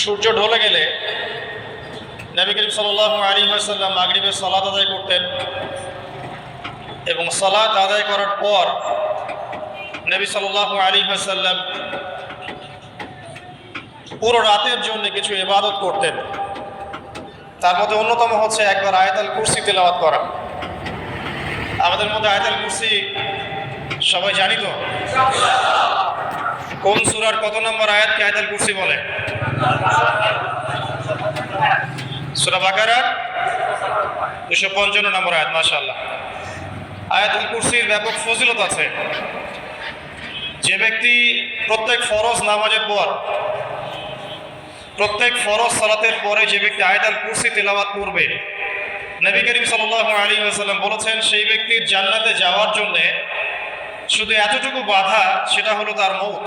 সূর্য ঢলে গেলে নবী করিম সাল্লাহ আলী আসাল্লাম মাগরিবের সালাদ আদায় করতেন এবং সালাদ আদায় করার পর নবী সাল্লাহ আলী আসাল্লাম পুরো রাতের জন্য কিছু ইবাদত করতেন। তার মধ্যে অন্যতম হচ্ছে একবার আয়তাল কুরসি তেলাওয়াত করা। আমাদের মধ্যে আয়তাল কুরসি সবাই জানি তো কোন সুরার কত নম্বর আয়াতকে আয়তাল কুরসি বলে? সুরা বাকারার দুশো পঞ্চান্ন নম্বর আয়াত মাশাল্লাহ আয়াতুল কুরসির ব্যাপক ফজিলত আছে। যে ব্যক্তি প্রত্যেক ফরজ নামাজের পর, প্রত্যেক ফরজ সালাতের পরে যে ব্যক্তি আয়াতুল কুরসি তেলাওয়াত করবে, নবী করিম সাল্লাল্লাহু আলাইহি ওয়াসাল্লাম বলেছেন, সেই ব্যক্তির জান্নাতে যাওয়ার জন্য শুধু এতটুকু বাধা, সেটা হলো তার মৌত